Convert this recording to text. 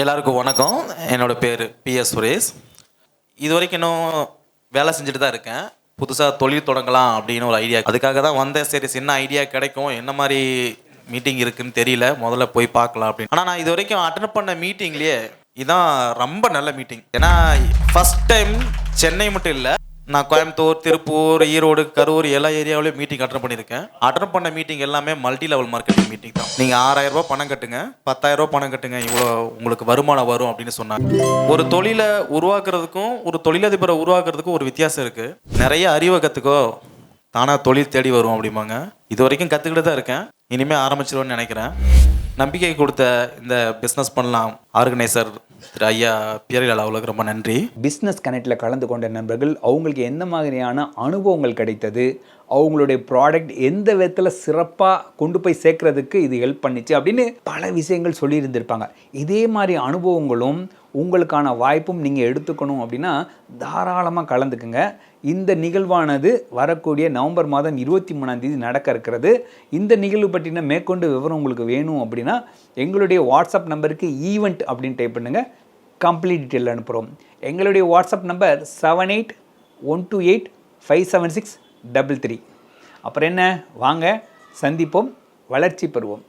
எல்லாருக்கும் வணக்கம். என்னோட பேர் பிஎஸ் சுரேஷ். இது வரைக்கும் இன்னும் வேலை செஞ்சுட்டு தான் இருக்கேன். புதுசாக தொழில் தொடங்கலாம் அப்படின்னு ஒரு ஐடியா அதுக்காக தான் வந்தேன். சரி சின்ன ஐடியா கிடைக்கும். என்ன மாதிரி மீட்டிங் இருக்குன்னு தெரியல. முதல்ல போய் பார்க்கலாம் அப்படின்னு. ஆனால் நான் இது வரைக்கும் அட்டன் பண்ண மீட்டிங்லேயே இதான் ரொம்ப நல்ல மீட்டிங் ஏன்னா ஃபஸ்ட் டைம் சென்னை மட்டும் இல்லை நான் கோயம்புத்தூர் திருப்பூர் ஈரோடு கரூர் எல்லா ஏரியாவிலையும் மீட்டிங் அட்டன் பண்ணியிருக்கேன். அட்டன் பண்ண மீட்டிங் எல்லாமே மல்டி லெவல் மார்க்கெட்டிங் மீட்டிங் தான். நீங்கள் ஆறாயிரம் ரூபா பணம் கட்டுங்க. பத்தாயிரம் ரூபா பணம் கட்டுங்க. இவ்வளோ உங்களுக்கு வருமானம் வரும் அப்படின்னு சொன்னாங்க. ஒரு தொழிலை உருவாக்குறதுக்கும் ஒரு தொழிலதிபரை உருவாக்குறதுக்கும் ஒரு வித்தியாசம் இருக்குது நிறைய அறிவை கற்றுக்கோ தானாக தொழில் தேடி வரும் அப்படிம்பாங்க. இது வரைக்கும் கற்றுக்கிட்டு தான் இருக்கேன். இனிமேல் ஆரம்பிச்சிருவேன்னு நினைக்கிறேன். நம்பிக்கை கொடுத்த இந்த பிஸ்னஸ் பண்ணலாம். ஆர்கனைசர் திரு ஐயா பியரிலால் அவளுக்கு ரொம்ப நன்றி. பிஸ்னஸ் கனெக்டில் கலந்து கொண்ட நண்பர்கள் அவங்களுக்கு எந்த மாதிரியான அனுபவங்கள் கிடைத்தது அவங்களுடைய ப்ராடக்ட் எந்த விதத்தில் சிறப்பாக கொண்டு போய் சேர்க்கறதுக்கு இது ஹெல்ப் பண்ணிச்சு அப்படின்னு பல விஷயங்கள் சொல்லியிருந்திருப்பாங்க. இதே மாதிரி அனுபவங்களும் உங்களுக்கான வாய்ப்பும் நீங்கள் எடுத்துக்கணும் அப்படின்னா தாராளமாக கலந்துக்குங்க. இந்த நிகழ்வானது வரக்கூடிய நவம்பர் மாதம் இருபத்தி மூணாந்தேதி நடக்க இருக்கிறது. இந்த நிகழ்வு பற்றின மேற்கொண்டு விவரம் உங்களுக்கு வேணும் அப்படின்னா எங்களுடைய வாட்ஸ்அப் நம்பருக்கு ஈவெண்ட் அப்படின்னு டைப் பண்ணுங்கள் கம்ப்ளீட் டீட்டெயில் அனுப்புகிறோம் எங்களுடைய WhatsApp number seven eight one two eight five seven six double three அப்புறம் என்ன? வாங்க சந்திப்போம் வளர்ச்சி பெறுவோம்.